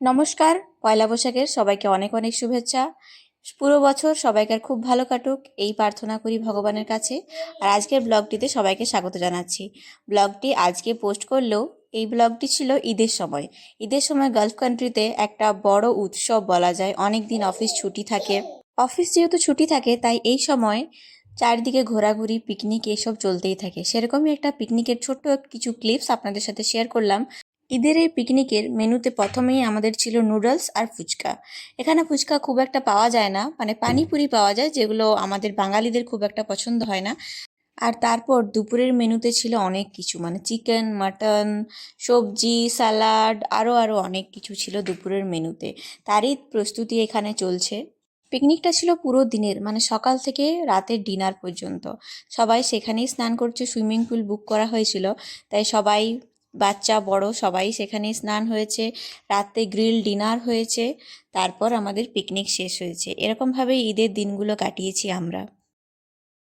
নমস্কার, পয়লা বৈশাখের সবাইকে অনেক অনেক শুভেচ্ছা। পুরো বছর সবাইকার খুব ভালো কাটুক, এই প্রার্থনা করি ভগবানের কাছে। আর আজকের ব্লগটিতে সবাইকে স্বাগত জানাচ্ছি। ব্লগটি আজকে পোস্ট করলেও, এই ব্লগটি ছিল ঈদের সময়। ঈদের সময় গালফ কান্ট্রিতে একটা বড় উৎসব বলা যায়। অনেক দিন অফিস ছুটি থাকে। অফিস যেহেতু ছুটি থাকে, তাই এই সময় চারিদিকে ঘোরাঘুরি, পিকনিক এসব চলতেই থাকে। সেরকমই একটা পিকনিকের ছোট্ট কিছু ক্লিপস আপনাদের সাথে শেয়ার করলাম। ঈদের এই পিকনিকের মেনুতে প্রথমেই আমাদের ছিল নুডলস আর ফুচকা। এখানে ফুচকা খুব একটা পাওয়া যায় না মানে পানিপুরি পাওয়া যায়, যেগুলো আমাদের বাঙালিদের খুব একটা পছন্দ হয় না। আর তারপর দুপুরের মেনুতে ছিল অনেক কিছু মানে চিকেন মাটন সবজি স্যালাড আরও আরও অনেক কিছু ছিল দুপুরের মেনুতে। তারই প্রস্তুতি এখানে চলছে। পিকনিকটা ছিল পুরো দিনের মানে সকাল থেকে রাতের ডিনার পর্যন্ত। সবাই সেখানেই স্নান করছে সুইমিং পুল বুক করা হয়েছিল, তাই সবাই বাচ্চা, বড়, সবাই সেখানে স্নান হয়েছে। রাতে গ্রিল ডিনার হয়েছে। তারপর আমাদের পিকনিক শেষ হয়েছে। এরকমভাবেই ঈদের দিনগুলো কাটিয়েছি আমরা।